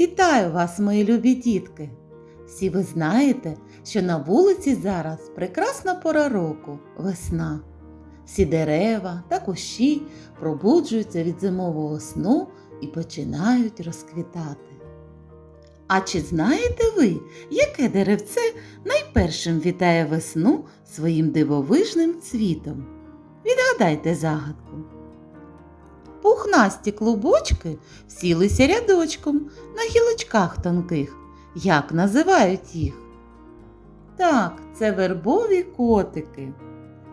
Вітаю вас, мої любі дітки! Всі ви знаєте, що на вулиці зараз прекрасна пора року весна. Всі дерева та кущі пробуджуються від зимового сну і починають розквітати. А чи знаєте ви, яке деревце найпершим вітає весну своїм дивовижним цвітом? Відгадайте загадку. Пухнасті клубочки сілися рядочком на гілочках тонких. Як називають їх? Так, це вербові котики.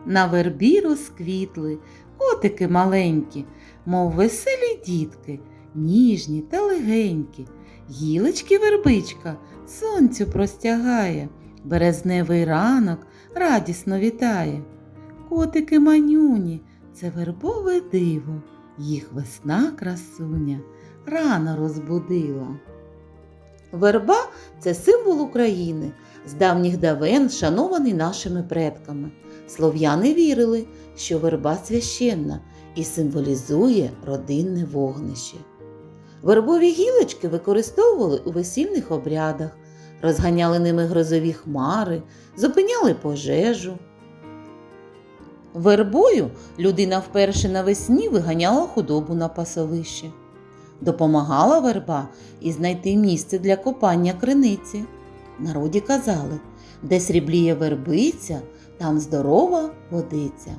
На вербі розквітли котики маленькі, мов веселі дітки, ніжні та легенькі. Гілочки вербичка сонцю простягає, березневий ранок радісно вітає. Котики манюні, це вербове диво, їх весна красуня рано розбудила. Верба це символ України, з давніх давен шанований нашими предками. Слов'яни вірили, що верба священна і символізує родинне вогнище. Вербові гілочки використовували у весільних обрядах, розганяли ними грозові хмари, зупиняли пожежу. Вербою людина вперше навесні виганяла худобу на пасовище. Допомагала верба і знайти місце для копання криниці. Народі казали, де срібліє вербиця, там здорова водиця.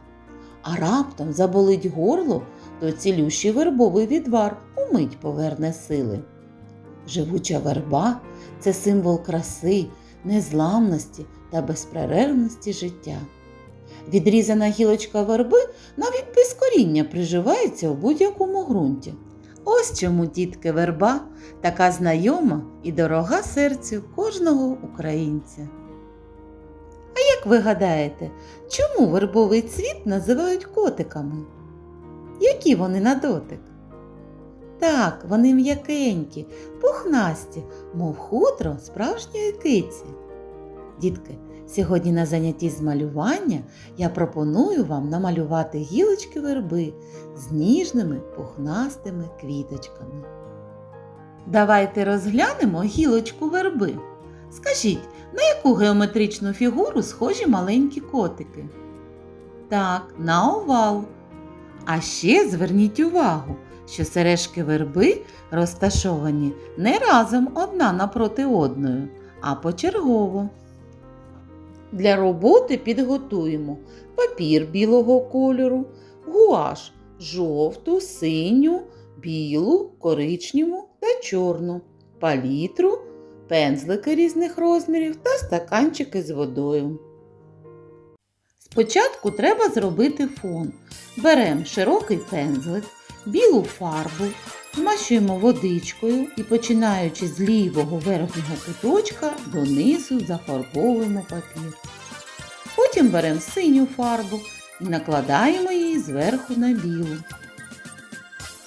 А раптом заболить горло, то цілющий вербовий відвар умить поверне сили. Живуча верба це символ краси, незламності та безперервності життя. Відрізана гілочка верби навіть без коріння приживається у будь-якому ґрунті. Ось чому дітки верба така знайома і дорога серцю кожного українця. А як ви гадаєте, чому вербовий цвіт називають котиками? Які вони на дотик? Так, вони м'якенькі, пухнасті, мов хутро справжньої киці. Дітки, сьогодні на занятті з малювання я пропоную вам намалювати гілочки верби з ніжними пухнастими квіточками. Давайте розглянемо гілочку верби. Скажіть, на яку геометричну фігуру схожі маленькі котики? Так, на овал. А ще зверніть увагу, що сережки верби розташовані не разом одна напроти одної, а почергово. Для роботи підготуємо папір білого кольору, гуаш жовту, синю, білу, коричневу та чорну, палітру, пензлики різних розмірів та стаканчики з водою. Спочатку треба зробити фон. Беремо широкий пензлик, білу фарбу, змащуємо водичкою і, починаючи з лівого верхнього куточка, донизу зафарбовуємо папір. Потім беремо синю фарбу і накладаємо її зверху на білу.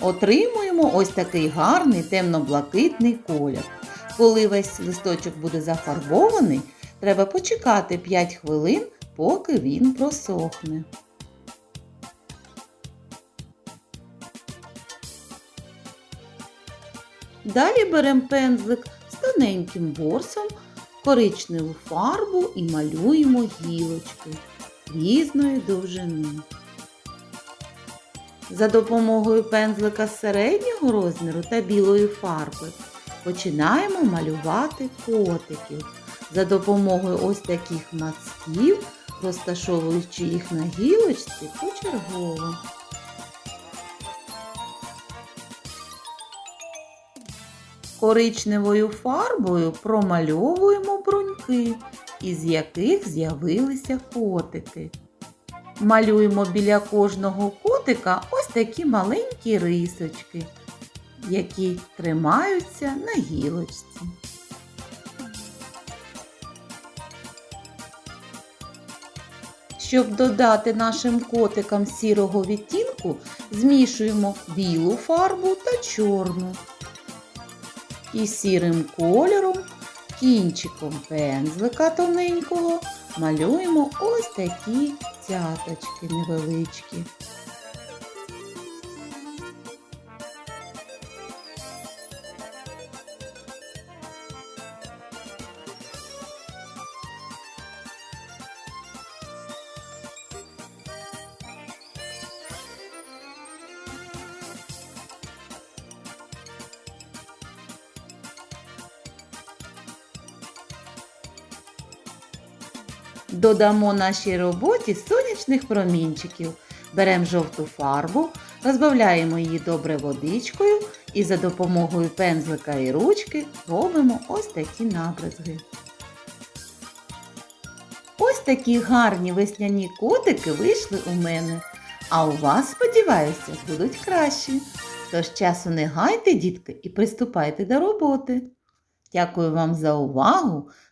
Отримуємо ось такий гарний темно-блакитний колір. Коли весь листочок буде зафарбований, треба почекати 5 хвилин, поки він просохне. Далі беремо пензлик з тоненьким ворсом, коричневу фарбу і малюємо гілочки різної довжини. За допомогою пензлика середнього розміру та білої фарби починаємо малювати котиків. За допомогою ось таких мазків, розташовуючи їх на гілочці почергово. Коричневою фарбою промальовуємо бруньки, із яких з'явилися котики. Малюємо біля кожного котика ось такі маленькі рисочки, які тримаються на гілочці. Щоб додати нашим котикам сірого відтінку, змішуємо білу фарбу та чорну. І сірим кольором, кінчиком пензлика тоненького малюємо ось такі цяточки невеличкі. Додамо нашій роботі сонячних промінчиків. Беремо жовту фарбу, розбавляємо її добре водичкою і за допомогою пензлика і ручки робимо ось такі набризги. Ось такі гарні весняні котики вийшли у мене. А у вас, сподіваюся, будуть кращі. Тож часу не гайте, дітки, і приступайте до роботи. Дякую вам за увагу,